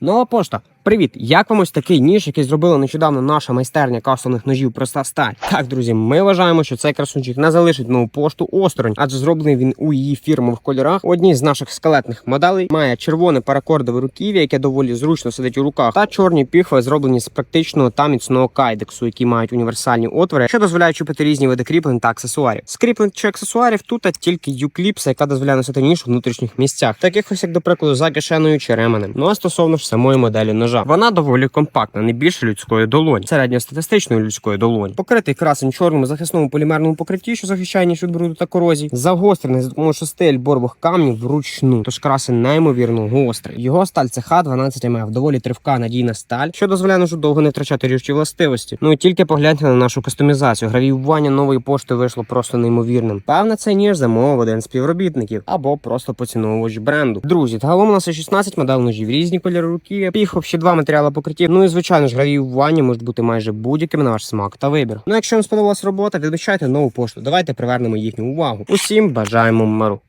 Não aposta. Привіт! Як вам ось такий ніж, який зробила нещодавно наша майстерня кастомних ножів проста сталь? Так, друзі, ми вважаємо, що цей красунчик не залишить нову пошту осторонь, адже зроблений він у її фірмових кольорах. Одній з наших скелетних моделей має червоне паракордове руків'я, яке доволі зручно сидить у руках, та чорні піхви зроблені з практичного та міцного кайдексу, які мають універсальні отвори, що дозволяють чупити різні види кріплень та аксесуарів. Скріплень чи аксесуарів тут тільки юкліпса, яка дозволяє носити ніж у внутрішніх місцях, таких ось як до прикладу за кишеною чи ременем. Ну а стосовно ж самої моделі ножа, вона доволі компактна, не більше людської долоні, середньостатистичної людської долоні. Покритий красень чорному захисному полімерному покритті, що захищає ніж від бруду та корозії, загострений за допомогою шести альборових камнів вручну. Тож красень неймовірно гострий. Його сталь це Х12 МФ, доволі тривка надійна сталь, що дозволяє ножу довго не втрачати ріжчі властивості. Ну і тільки погляньте на нашу кастомізацію. Гравіювання нової пошти вийшло просто неймовірним. Певне, це ніж замовив один з співробітників або просто поціновувач бренду. Друзі, загалом у нас є 16 моделей ножів, різні кольори руки, піхов, ще два матеріали покриттів. Ну і звичайно ж гравіювання можуть бути майже будь-якими на ваш смак та вибір. Ну якщо вам сподобалась робота, відмічайте нову пошту. Давайте привернемо їхню увагу. Усім бажаємо миру.